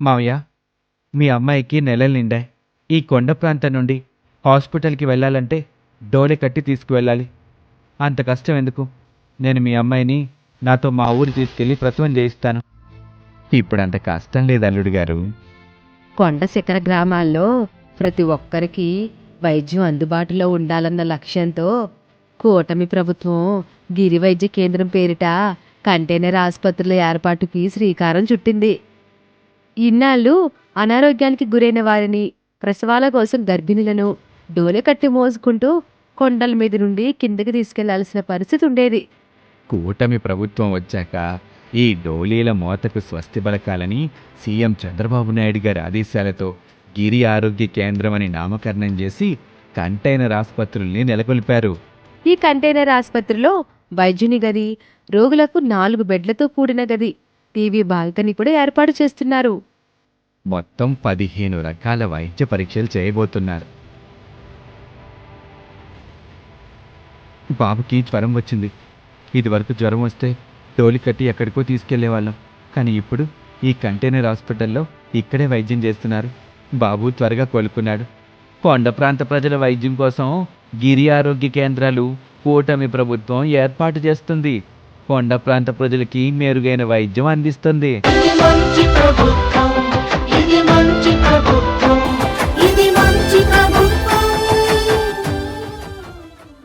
మావయ్య మీ అమ్మాయికి నెలలు నిండాయి ఈ కొండ ప్రాంతం నుండి హాస్పిటల్కి వెళ్ళాలంటే డోలె కట్టి తీసుకువెళ్ళాలి. అంత కష్టం ఎందుకు నేను మీ అమ్మాయిని నాతో మా ఊరు తీసుకెళ్ళి ప్రసవం చేయిస్తాను. ఇప్పుడు అంత కష్టం లేదు అల్లుడు గారు. కొండ శిఖర గ్రామాల్లో ప్రతి ఒక్కరికి వైద్యం అందుబాటులో ఉండాలన్న లక్ష్యంతో కూటమి ప్రభుత్వం గిరి వైద్య కేంద్రం పేరిట కంటైనర్ ఆసుపత్రుల ఏర్పాటుకి శ్రీకారం చుట్టింది. ఇన్నాళ్ళు అనారోగ్యానికి గురైన వారిని ప్రసవాల కోసం గర్భిణులను డోలె కట్టి మోసుకుంటూ కొండల మీద నుండి కిందకి తీసుకెళ్ళాల్సిన పరిస్థితి ఉండేది. కూటమి ప్రభుత్వం వచ్చాక ఈ డోలీల మోతకు స్వస్తి పలకాలని సీఎం చంద్రబాబు నాయుడు గారి ఆదేశాలతో గిరి ఆరోగ్య కేంద్రం అని నామకరణం చేసి కంటైనర్ ఆసుపత్రుల్ని నెలకొల్పారు. ఈ కంటైనర్ ఆసుపత్రిలో వైద్యుని గది రోగులకు నాలుగు బెడ్లతో కూడిన గది టీవీ బాల్కనీ కూడా ఏర్పాటు చేస్తున్నారు. మొత్తం పదిహేను రకాల వైద్య పరీక్షలు చేయబోతున్నారు. బాబుకి జ్వరం వచ్చింది. ఇదివరకు జ్వరం వస్తే డోలి కట్టి ఎక్కడికో తీసుకెళ్ళేవాళ్ళం. కానీ ఇప్పుడు ఈ కంటైనర్ హాస్పిటల్లో ఇక్కడే వైద్యం చేస్తున్నారు. బాబు త్వరగా కోలుకున్నాడు. కొండ ప్రాంత ప్రజల వైద్యం కోసం గిరి ఆరోగ్య కేంద్రాలు కూటమి ప్రభుత్వం ఏర్పాటు చేస్తుంది. కొండ ప్రాంత ప్రజలకి మెరుగైన వైద్యం అందిస్తుంది. మంచి ప్రభుత్వం.